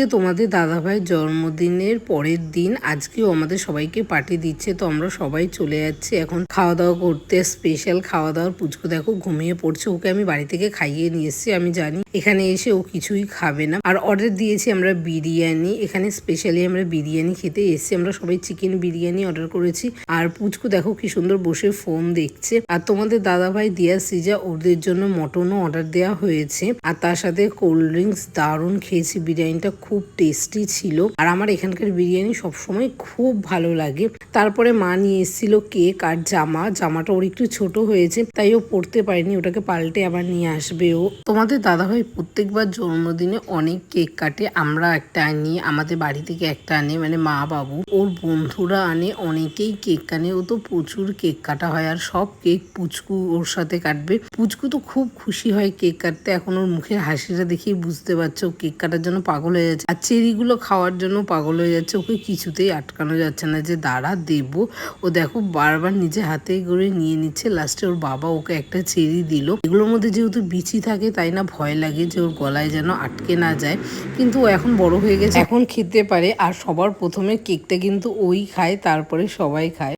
যে তোমাদের দাদাভাইয়ের জন্মদিনের পরের দিন আজকেও আমাদের সবাইকে পার্টি দিচ্ছে, তো আমরা সবাই চলে যাচ্ছি। এখন খাওয়া দাওয়া করতে স্পেশাল খাওয়া দাওয়ার পুচকু দেখো ঘুমিয়ে পড়ছে, ওকে আমি বাড়ি থেকে খাইয়ে নিয়ে এসেছি, আমি জানি এখানে এসে ও কিছুই খাবে না। আর অর্ডার দিয়েছি আমরা বিরিয়ানি, এখানে স্পেশালি আমরা বিরিয়ানি খেতে এসেছি, আমরা সবাই চিকেন বিরিয়ানি অর্ডার করেছি। আর পুচকু দেখো কি সুন্দর বসে ফোন দেখছে। আর তোমাদের দাদাভাই দিয়া সিজা, ওদের জন্য মটনও অর্ডার দেওয়া হয়েছে। আর তার সাথে কোল্ড ড্রিঙ্কস দারুণ খেয়েছি, বিরিয়ানিটা খুব টেস্টি ছিল। আর আমার এখানকার বিরিয়ানি সবসময় খুব ভালো লাগে। তারপরে মা নিয়ে এসেছিল কেক আর জামা। জামাটা ওর একটু ছোট হয়েছে, তাই ও পড়তে পারেনি। ওটাকে পাল্টে আবার নিয়ে আসবে ও। তোমাদের দাদাভাই প্রত্যেকবার জন্মদিনে অনেক কেক কাটে। আমরা একটা আনি, আমাদের বাড়ি থেকে একটা আনে মানে মা বাবু। ওর বন্ধুরা আনে, অনেকেই কেক কানে ও তো প্রচুর কেক কাটা হয় আর সব কেক পুচকু ওর সাথে কাটবে। পুচকু তো খুব খুশি হয় কেক কাটতে। এখন ওর মুখের হাসিটা দেখেই বুঝতে পারছ কেক কাটার জন্য পাগল হয়ে যাচ্ছে। আর চেরিগুলো খাওয়ার জন্য পাগল হয়ে যাচ্ছে। ওকে কিছুতেই আটকানো যাচ্ছে না যে দাঁড়া, দেব। ও দেখো বারবার নিজে হাতে করে নিয়ে নিচ্ছে। লাস্টে ওর বাবা ওকে একটা চেরি দিল। এগুলোর মধ্যে যেহেতু বিচি থাকে, তাই না ভয় লাগে যে ওর গলায় যেন আটকে না যায়। কিন্তু ও এখন বড় হয়ে গেছে। এখন খেতে পারে। আর সবার প্রথমে কেকটা কিন্তু ওই খায়, তারপরে সবাই খায়।